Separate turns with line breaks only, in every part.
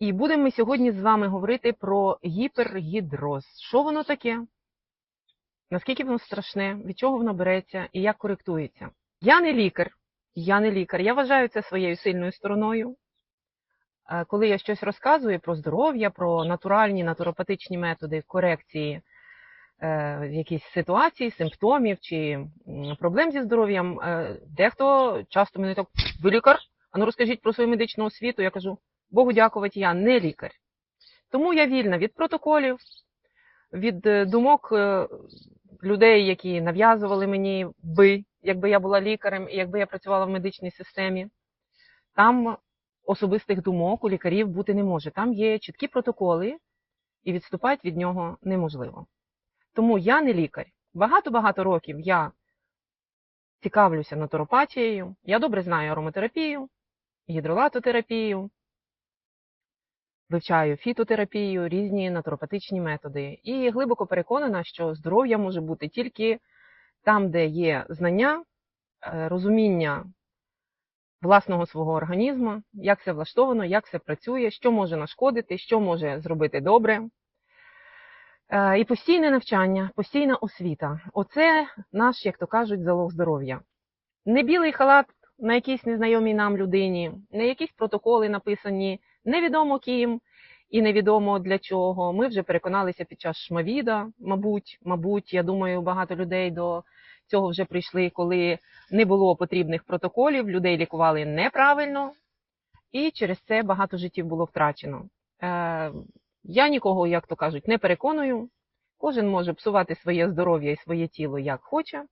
І будемо ми сьогодні з вами говорити про гіпергідроз. Що воно таке? Наскільки воно страшне, від чого воно береться і як коректується? Я не лікар, я не лікар. Я вважаю це своєю сильною стороною. Е, Коли я щось розказую про здоров'я, про натуральні натуропатичні методи корекції е, якісь ситуацій, симптомів чи проблем зі здоров'ям, е, дехто часто мене так, ви лікар? А ну розкажіть про свою медичну освіту. Я кажу, Богу дякувати, я не лікар. Тому я вільна від протоколів, від е, думок е, людей, які нав'язували мені би, якби я була лікарем і якби я працювала в медичній системі. Там особистих думок у лікарів бути не може. Там є чіткі протоколи, і відступати від нього неможливо. Тому я не лікар. Багато-багато років я цікавлюся натуропатією, я добре знаю ароматерапію, гідролатотерапію, вивчаю фітотерапію, різні натуропатичні методи. І глибоко переконана, що здоров'я може бути тільки там, де є знання, е, розуміння власного свого організму, як все влаштовано, як все працює, що може нашкодити, що може зробити добре. Е, І постійне навчання, постійна освіта оце наш, як то кажуть, залог здоров'я. Не білий халат на якійсь незнайомій нам людині, не якісь протоколи написані невідомо ким і невідомо для чого. Ми вже переконалися під час шмавіда, мабуть, мабуть, я думаю, багато людей до цього вже прийшли, коли не було потрібних протоколів, людей лікували неправильно, і через це багато життів було втрачено. Е, я нікого, як то кажуть, не переконую. Кожен може псувати своє здоров'я і своє тіло як хоче.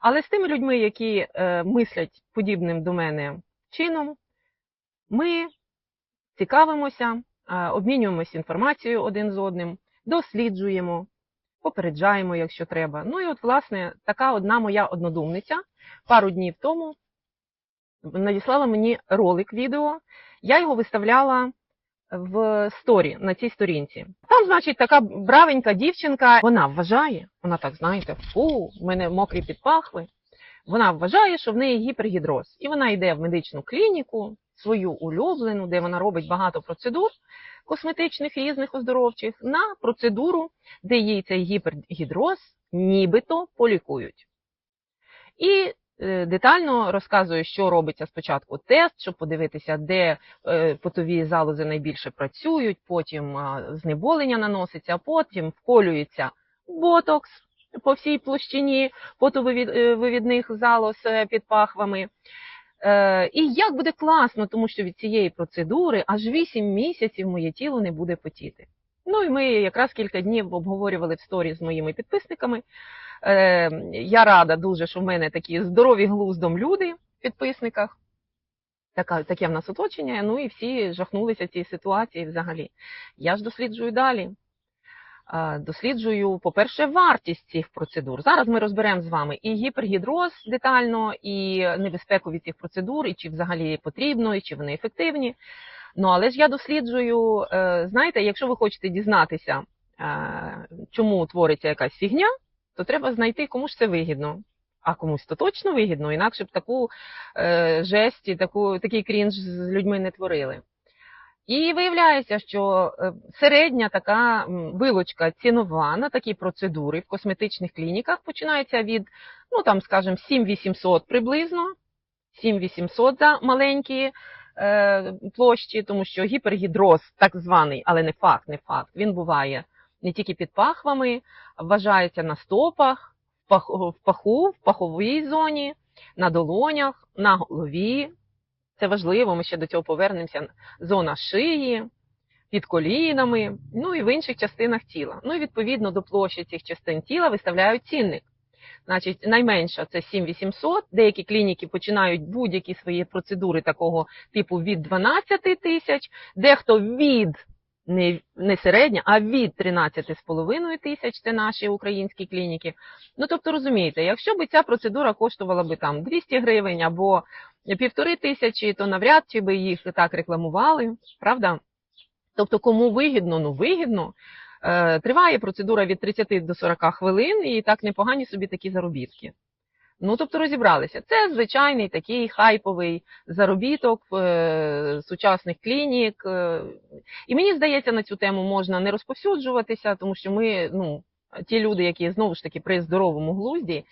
Але з тими людьми, які е, мислять подібним до мене чином, ми цікавимося, е, обмінюємося інформацією один з одним, досліджуємо, попереджаємо, якщо треба. Ну і от, власне, така одна моя однодумниця пару днів тому надіслала мені ролик відео. Я його виставляла в сторі на цій сторінці. Там, значить, така бравенька дівчинка, вона вважає, вона так, знаєте, фу, в мене мокрі підпахли. Вона вважає, що в неї гіпергідроз. І вона йде в медичну клініку, свою улюблену, де вона робить багато процедур косметичних різних оздоровчих, на процедуру, де їй цей гіпергідроз нібито полікують. І детально розказує, що робиться спочатку тест, щоб подивитися, де е, потові залози найбільше працюють, потім знеболення наноситься, потім вколюється ботокс по всій площині потовивідних залоз е, під пахвами. Е, І як буде класно, тому що від цієї процедури аж 8 місяців моє тіло не буде потіти. Ну і ми якраз кілька днів обговорювали в сторі з моїми підписниками. Е, Я рада дуже, що в мене такі здорові глуздом люди в підписниках. Така, таке в нас оточення. Ну і всі жахнулися цій ситуації взагалі. Я ж досліджую далі. Е, Досліджую, по-перше, вартість цих процедур. Зараз ми розберемо з вами і гіпергідроз детально, і небезпеку від цих процедур, і чи взагалі потрібно, і чи вони ефективні. Ну але ж я досліджую, е, знаєте, якщо ви хочете дізнатися, е, чому твориться якась фігня, то треба знайти, кому ж це вигідно. А комусь то точно вигідно, інакше б таку е, жесть таку, такий крінж з людьми не творили. І виявляється, що е, середня така вилочка цінова на такі процедури в косметичних клініках починається від, ну там, скажімо, 7800 приблизно, 7800 за маленькі площі, тому що гіпергідроз, так званий, але не факт, не факт, він буває не тільки під пахвами, вважається на стопах, в паху, в паховій зоні, на долонях, на голові. Це важливо, ми ще до цього повернемося. Зона шиї, під колінами, ну і в інших частинах тіла. Ну і відповідно до площі цих частин тіла виставляють цінник. Значить, найменша це 7800. Деякі клініки починають будь-які свої процедури такого типу від 12 тисяч, дехто від не, не середня, а від 13,5 тисяч, це наші українські клініки. Ну тобто розумієте, якщо б ця процедура коштувала би там 200 гривень або півтори тисячі, то навряд чи би їх так рекламували, правда? Тобто, кому вигідно, ну вигідно. Е, Триває процедура від 30 до 40 хвилин, і так непогані собі такі заробітки. Ну, тобто розібралися. Це звичайний такий хайповий заробіток е, сучасних клінік. Е, і мені здається, на цю тему можна не розповсюджуватися, тому що ми, ну, ті люди, які знову ж таки при здоровому глузді,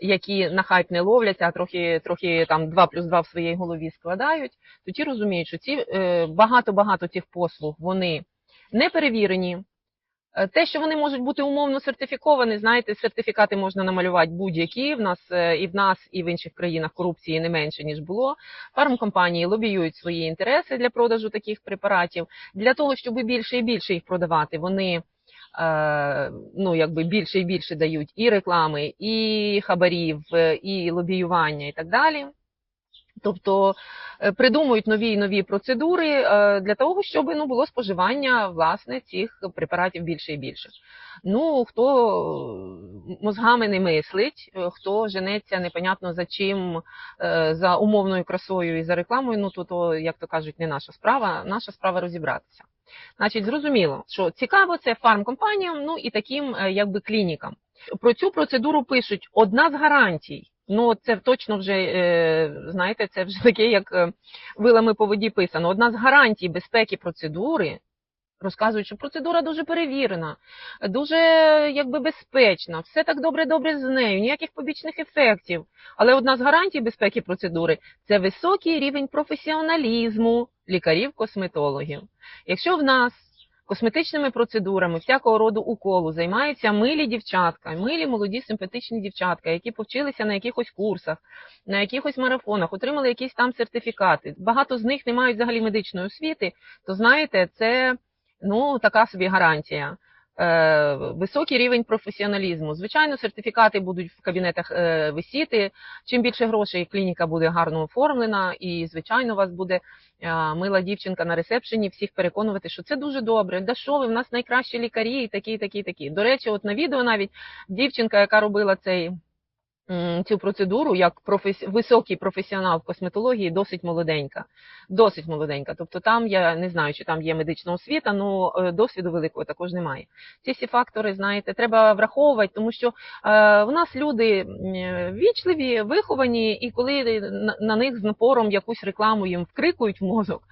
які на хайп не ловляться, а трохи, трохи там 2 плюс 2 в своїй голові складають, то ті розуміють, що ці е, багато-багато цих послуг вони не перевірені. Е, Те, що вони можуть бути умовно сертифіковані, знаєте, сертифікати можна намалювати будь-які. В нас е, і в нас, і в інших країнах корупції не менше ніж було. Фармкомпанії лобіюють свої інтереси для продажу таких препаратів. Для того, щоб більше і більше їх продавати, вони е, ну якби більше і більше дають і реклами, і хабарів, і лобіювання, і так далі. Тобто е, придумують нові і нові процедури е, для того, щоб ну було споживання власне цих препаратів більше і більше. Ну хто мозгами не мислить, е, хто женеться непонятно за чим, за умовною красою і за рекламою, ну то, то як то кажуть, не наша справа. Наша справа розібратися. Значить, зрозуміло, що цікаво це фармкомпаніям, ну і таким якби клінікам. Про цю процедуру пишуть одна з гарантій. Ну, це точно вже е, знаєте, це вже таке, як е, вилами по воді писано. Одна з гарантій безпеки процедури розказують, що процедура дуже перевірена, дуже якби безпечна, все так добре-добре з нею, ніяких побічних ефектів. Але одна з гарантій безпеки процедури це високий рівень професіоналізму лікарів-косметологів. Якщо в нас косметичними процедурами, всякого роду уколу займаються милі дівчатка, милі молоді симпатичні дівчатка, які повчилися на якихось курсах, на якихось марафонах, отримали якісь там сертифікати. Багато з них не мають взагалі медичної освіти, то знаєте, це ну така собі гарантія. Е, Високий рівень професіоналізму. Звичайно, сертифікати будуть в кабінетах е, висіти. Чим більше грошей клініка буде гарно оформлена, і звичайно, у вас буде е, мила дівчинка на ресепшені, всіх переконувати, що це дуже добре. Да що ви в нас найкращі лікарі, і такі, такі, такі. До речі, от на відео навіть дівчинка, яка робила цей. Цю процедуру як професі... високий професіонал в косметології, досить молоденька. Досить молоденька. Тобто там я не знаю, чи там є медична освіта, але досвіду великого також немає. Ці всі фактори, знаєте, треба враховувати, тому що е, в нас люди вічливі, виховані, і коли на них з напором якусь рекламу їм вкрикують в мозок,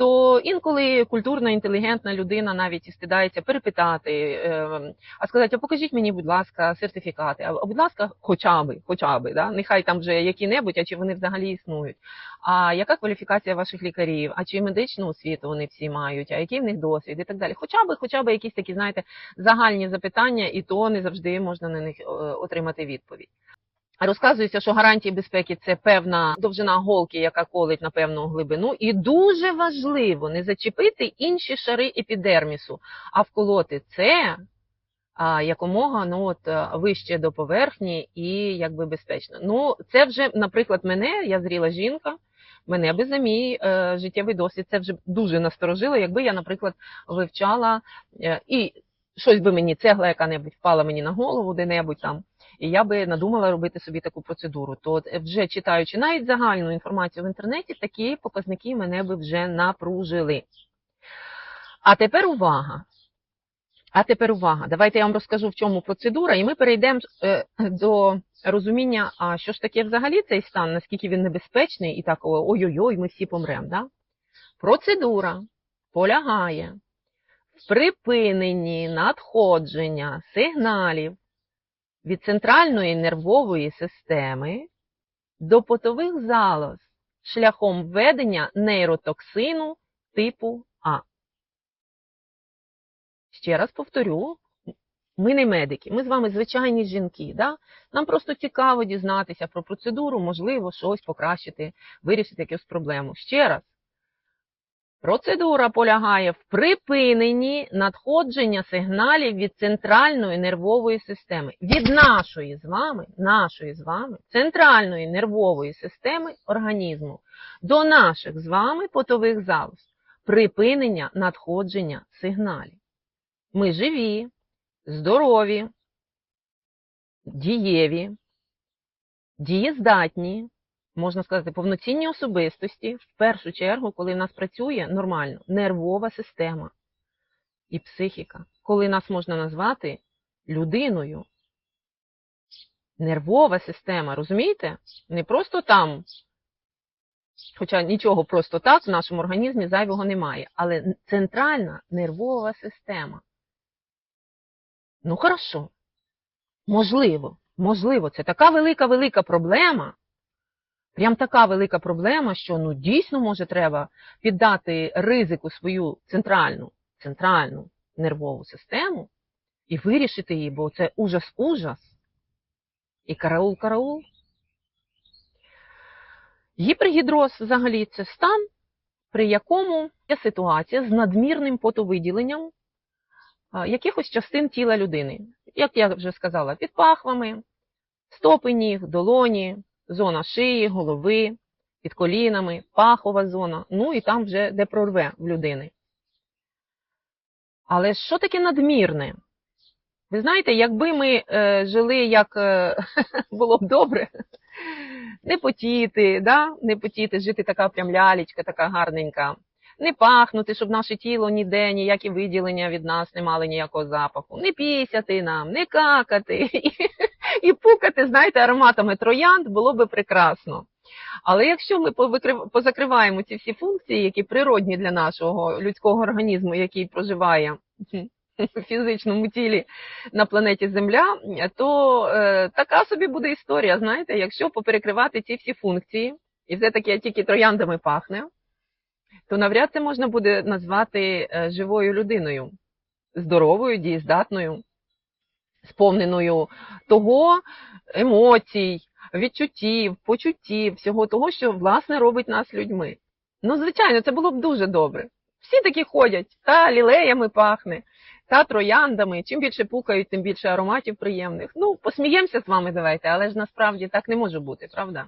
то інколи культурна, інтелігентна людина навіть і стидається перепитати, е, а сказати, а покажіть мені, будь ласка, сертифікати, а будь ласка, хоча би, хоча би, да? нехай там вже які-небудь, а чи вони взагалі існують. А яка кваліфікація ваших лікарів? А чи медичну освіту вони всі мають? А який в них досвід і так далі? Хоча би, хоча б якісь такі, знаєте, загальні запитання, і то не завжди можна на них е, отримати відповідь. Розказується, що гарантії безпеки це певна довжина голки, яка колить на певну глибину, і дуже важливо не зачепити інші шари епідермісу, а вколоти це а, якомога ну, от, е, вище до поверхні і якби безпечно. Ну, це вже, наприклад, мене, я зріла жінка. Мене би за мій е, життєвий досвід це вже дуже насторожило, якби я, наприклад, вивчала е, і щось би мені цегла яка-небудь впала мені на голову де-небудь там, і я би надумала робити собі таку процедуру. То вже читаючи навіть загальну інформацію в інтернеті, такі показники мене би вже напружили. А тепер увага. А тепер увага. Давайте я вам розкажу, в чому процедура, і ми перейдемо е, до розуміння, а що ж таке взагалі цей стан, наскільки він небезпечний, і так ой-ой-ой, ми всі помремо. Да? Процедура полягає в припиненні надходження сигналів від центральної нервової системи до потових залоз шляхом введення нейротоксину типу А. Ще раз повторю, ми не медики, ми з вами звичайні жінки. Да? Нам просто цікаво дізнатися про процедуру, можливо, щось покращити, вирішити якусь проблему. Ще раз. Процедура полягає в припиненні надходження сигналів від центральної нервової системи, від нашої з вами, нашої з вами центральної нервової системи організму до наших з вами потових залоз. Припинення надходження сигналів. Ми живі, здорові, дієві, дієздатні, можна сказати, повноцінні особистості, в першу чергу, коли в нас працює нормально нервова система і психіка, коли нас можна назвати людиною. Нервова система, розумієте? Не просто там, хоча нічого просто так в нашому організмі зайвого немає, але центральна нервова система. Ну, хорошо. Можливо, можливо, це така велика-велика проблема. Прям така велика проблема, що ну дійсно може треба піддати ризику свою центральну, центральну нервову систему і вирішити її, бо це ужас-ужас. І караул-караул. Гіпергідроз взагалі це стан, при якому є ситуація з надмірним потовиділенням якихось частин тіла людини. Як я вже сказала, під пахвами, стопи ніг, долоні, зона шиї, голови, під колінами, пахова зона, ну і там вже де прорве в людини. Але що таке надмірне? Ви знаєте, якби ми е, жили, як е, було б добре, не потіти, да? не потіти, жити така прям лялечка, така гарненька, не пахнути, щоб наше тіло ніде, ніякі виділення від нас не мали ніякого запаху, не пісяти нам, не какати і, і пукати, знаєте, ароматами троянд було би прекрасно. Але якщо ми позакриваємо ці всі функції, які природні для нашого людського організму, який проживає в фізичному тілі на планеті Земля, то е, така собі буде історія. Знаєте, якщо поперекривати ці всі функції, і все таки тільки трояндами пахне, то навряд це можна буде назвати е, живою людиною, здоровою, дієздатною, сповненою того емоцій, відчуттів, почуттів, всього того, що власне робить нас людьми. Ну, звичайно, це було б дуже добре. Всі такі ходять, та лілеями пахне, та трояндами. Чим більше пукають, тим більше ароматів приємних. Ну, посміємося з вами давайте, але ж насправді так не може бути, правда?